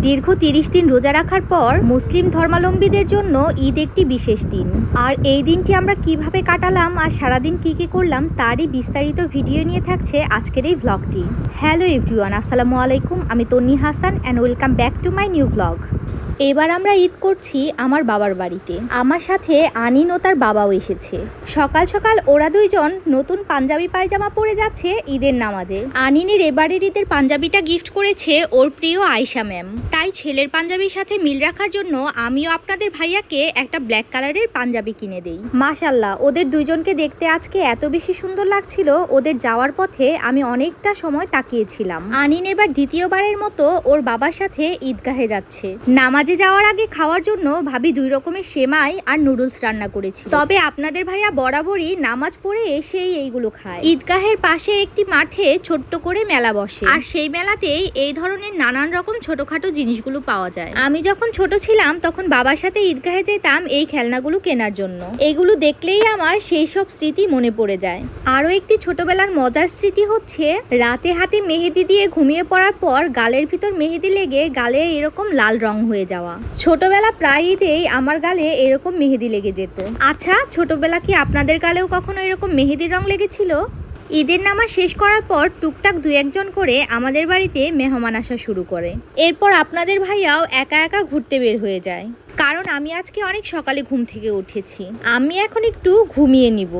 দীর্ঘ তিরিশ দিন রোজা রাখার পর মুসলিম ধর্মাবলম্বীদের জন্য ঈদ একটি বিশেষ দিন। আর এই দিনটি আমরা কীভাবে কাটালাম আর সারাদিন কি কি করলাম তারই বিস্তারিত ভিডিও নিয়ে থাকছে আজকের এই ভ্লগটি হ্যালো এভরিওয়ান, আসসালামু আলাইকুম। আমি Tonni Hasan and welcome back to my new vlog এবার আমরা ঈদ করছি আমার বাবার বাড়িতে। আমার সাথে আনিন ও তার বাবাও এসেছে। সকাল সকাল ওরা দুইজন নতুন পাঞ্জাবি পায়জামা পরে যাচ্ছে ঈদের নামাজে। আনিনের এবারের ঈদের পাঞ্জাবিটা গিফট করেছে ওর প্রিয় আয়শা ম্যাম। তাই ছেলের পাঞ্জাবির সাথে মিল রাখার জন্য আমিও আপনাদের ভাইয়াকে একটা ব্ল্যাক কালারের পাঞ্জাবি কিনে দেই। মাশাল্লাহ ওদের দুইজনকে দেখতে আজকে এত বেশি সুন্দর লাগছিল, ওদের যাওয়ার পথে আমি অনেকটা সময় তাকিয়েছিলাম। আনিন এবার দ্বিতীয়বারের মতো ওর বাবার সাথে ঈদগাহে যাচ্ছে। নামাজে যাওয়ার আগে খাওয়ার জন্য ভাবি দুই রকমের সেমাই আর নুডলস রান্না করেছি তবে আপনাদের ভাইয়া বরাবরই নামাজ পড়ে এসেই এইগুলো খায়। ঈদগাহের পাশে একটি মাঠে ছোট্ট করে মেলা বসে। আর সেই মেলাতেই এই ধরনের নানান রকম ছোটখাটো জিনিসগুলো পাওয়া যায়। আমি যখন ছোট ছিলাম, তখন বাবার সাথে ঈদগাহে যেতাম এই খেলনাগুলো কেনার জন্য। এগুলো দেখলেই আমার সেই সব স্মৃতি মনে পড়ে যায়। আরও একটি ছোটবেলার মজার স্মৃতি হচ্ছে, রাতে হাতে মেহেদি দিয়ে ঘুমিয়ে পড়ার পর গালের ভিতর মেহেদি লেগে গালে এরকম লাল রং হয়ে যাওয়া। ছোটবেলা প্রায় ঈদেই আমার গালে এরকম মেহেদি লেগে যেত। আচ্ছা ছোটবেলা কি আপনাদের গালেও কখনো এরকম মেহেদির রং লেগেছিল? ঈদের নামা শেষ করার পর টুকটাক দু একজন করে আমাদের বাড়িতে মেহমান আসা শুরু করে। এরপর আপনাদের ভাইয়াও একা একা ঘুরতে বের হয়ে যায়। কারণ আমি আজকে অনেক সকালে ঘুম থেকে উঠেছি। আমি এখন একটু ঘুমিয়ে নিব।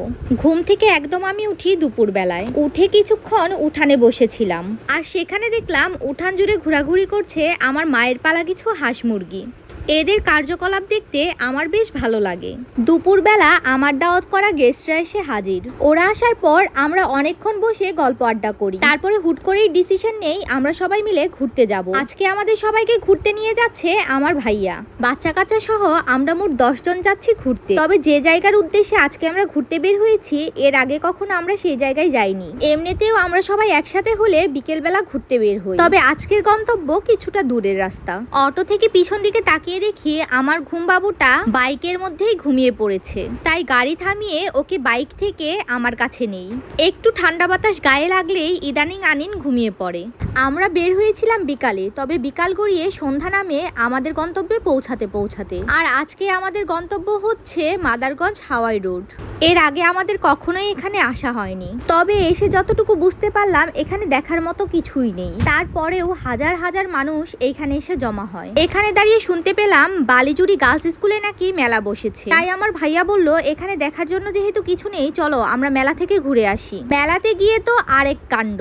ঘুম থেকে একদম আমি উঠি দুপুর বেলায় উঠে কিছুক্ষণ উঠানে বসেছিলাম। আর সেখানে দেখলাম উঠান জুড়ে ঘোরাঘুরি করছে আমার মায়ের পালা কিছু হাঁস মুরগি। এদের কার্যকলাপ দেখতে আমার বেশ ভালো লাগে। দুপুরবেলা আমার দাওয়াত করা গেস্টরা এসে হাজির। ওরা আসার পর আমরা অনেকক্ষণ বসে গল্প আড্ডা করি। তারপরে হুট করেই ডিসিশন নেই, আমরা সবাই মিলে ঘুরতে যাব। আজকে আমাদের সবাইকে ঘুরতে নিয়ে যাচ্ছে আমার ভাইয়া। বাচ্চা কাচ্চা সহ আমরা মোট দশজন যাচ্ছি ঘুরতে। তবে যে জায়গার উদ্দেশ্যে আজকে আমরা ঘুরতে বের হয়েছি, এর আগে কখনো আমরা সেই জায়গায় যাইনি। এমনিতেও আমরা সবাই একসাথে হলে বিকেলবেলা ঘুরতে বের হই। তবে আজকের গন্তব্য কিছুটা দূরের রাস্তা। অটো থেকে পিছন দিকে তাকিয়ে দেখি আমার ঘুম বাবুটা বাইকের মধ্যেই ঘুমিয়ে পড়েছে। তাই গাড়ি থামিয়ে ওকে বাইক থেকে আমার কাছে নেই। একটু ঠান্ডা বাতাস গায়ে লাগলেই ইদানিং আনিন ঘুমিয়ে পড়ে। আমরা বের হয়েছিলাম বিকালে, তবে বিকাল গড়িয়ে সন্ধ্যা নামে আমাদের গন্তব্যে পৌঁছাতে পৌঁছাতে। আর আজকে আমাদের গন্তব্য হচ্ছে মাদারগঞ্জ হাওয়াই রোড। এর আগে আমাদের কখনোই এখানে আসা হয়নি। তবে এসে যতটুকু বুঝতে পারলাম, এখানে দেখার মতো কিছুই নেই। তারপরেও হাজার হাজার মানুষ এইখানে এসে জমা হয়। এখানে দাঁড়িয়ে শুনতে পেলাম বালিজুরি গার্লস স্কুলে নাকি মেলা বসেছে। তাই আমার ভাইয়া বলল, এখানে দেখার জন্য যেহেতু কিছু নেই, চলো আমরা মেলা থেকে ঘুরে আসি। মেলাতে গিয়ে তো আরেক কাণ্ড।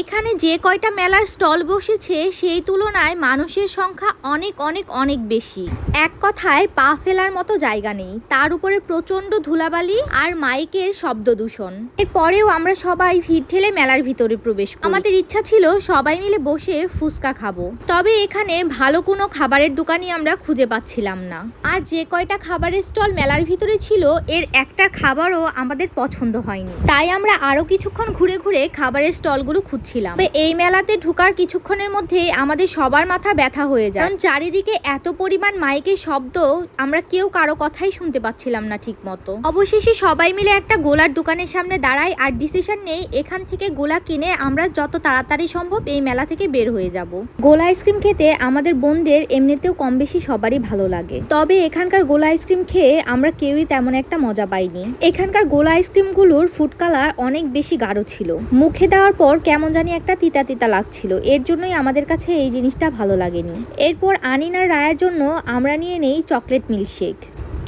এখানে যে কয়টা মেলার স্টল বসেছে, সেই তুলনায় মানুষের সংখ্যা অনেক অনেক অনেক বেশি। এক কথায়, পা ফেলার মতো জায়গা নেই। তার উপরে প্রচণ্ড ধুলাবালি আর মাইকের শব্দ দূষণ। এরপরেও আমরা সবাই ভিড় ঠেলে মেলার ভিতরে প্রবেশ। আমাদের ইচ্ছা ছিল সবাই মিলে বসে ফুচকা খাব। তবে এখানে ভালো কোনো খাবারের দোকানই আমরা খুঁজে পাচ্ছিলাম না। আর যে কয়টা খাবারের স্টল মেলার ভিতরে ছিল, এর একটা খাবারও আমাদের পছন্দ হয়নি। তাই আমরা আরও কিছুক্ষণ ঘুরে ঘুরে খাবারের স্টলগুলো খুঁজছিলাম। এই মেলাতে ঢুকার কিছুক্ষণের মধ্যে আমাদের সবার মাথা ব্যথা হয়ে যায়। কারণ চারিদিকে এত পরিমাণ মাইকের শব্দ, আমরা কেউ কারও কথাই শুনতে পাচ্ছিলাম না ঠিক মতো অবশেষে সবাই মিলে একটা গোলার দোকানের সামনে দাঁড়াই আর ডিসিশন নেই, এখান থেকে গোলা কিনে আমরা যত তাড়াতাড়ি সম্ভব এই মেলা থেকে বের হয়ে যাব। গোলা আইসক্রিম খেতে আমাদের বোনদের এমনিতেও কম বেশি সবারই ভালো লাগে। তবে এখানকার গোলা আইসক্রিম খেয়ে আমরা কেউই তেমন একটা মজা পাইনি। এখানকার গোলা আইসক্রিমগুলোর ফুড কালার অনেক বেশি গাঢ় ছিল। মুখে দেওয়ার পর কেমন জানি একটা তিতা তিতা লাগছিল। এর জন্যই আমাদের কাছে এই জিনিসটা ভালো লাগেনি। এরপর আনিনার রায়ের জন্য আমরা নিয়ে নেই চকলেট মিল্কশেক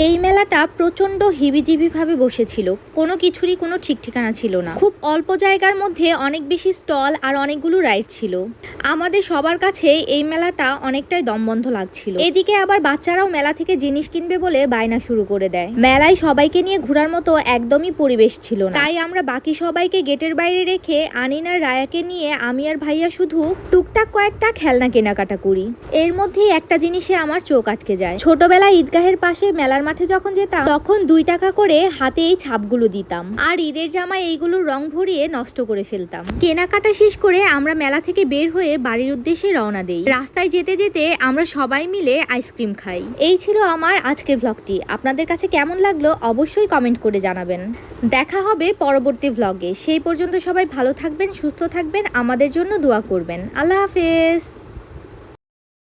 এই মেলাটা প্রচণ্ড হিবিজিবিভাবে বসেছিল। কোনো কিছুরই কোনো ঠিক ঠিকানা ছিল না। খুব অল্প জায়গার মধ্যে অনেক বেশি স্টল আর অনেকগুলো রাইড ছিল। আমাদের সবার কাছে এই মেলাটা অনেকটাই দমবন্ধ লাগছিল। এদিকে আবার বাচ্চারাও মেলা থেকে জিনিস কিনবে বলে বায়না শুরু করে দেয়। মেলায় সবাইকে নিয়ে ঘোরার মতো একদমই পরিবেশ ছিল না। তাই আমরা বাকি সবাইকে গেটের বাইরে রেখে আনিনার রায়াকে নিয়ে আমি আর ভাইয়া শুধু টুকটাক কয়েকটা খেলনা কেনাকাটা করি। এর মধ্যেই একটা জিনিসে আমার চোখ আটকে যায়। ছোটবেলায় ঈদগাহের পাশে মেলার মাঠে যখন যেতাম, তখন দুই টাকা করে হাতে এই ছাপগুলো দিতাম। আর ঈদের জামায় এইগুলোর রং ভরিয়ে নষ্ট করে ফেলতাম। কেনাকাটা শেষ করে আমরা মেলা থেকে বের হয়ে বাড়ির উদ্দেশ্যে রওনা দেই। রাস্তায় যেতে যেতে আমরা সবাই মিলে আইসক্রিম খাই। এই ছিল আমার আজকের ভ্লগটি আপনাদের কাছে কেমন লাগল অবশ্যই কমেন্ট করে জানাবেন। দেখা হবে পরবর্তী ভ্লগে সেই পর্যন্ত সবাই ভালো থাকবেন, সুস্থ থাকবেন, আমাদের জন্য দোয়া করবেন। আল্লাহ হাফেজ।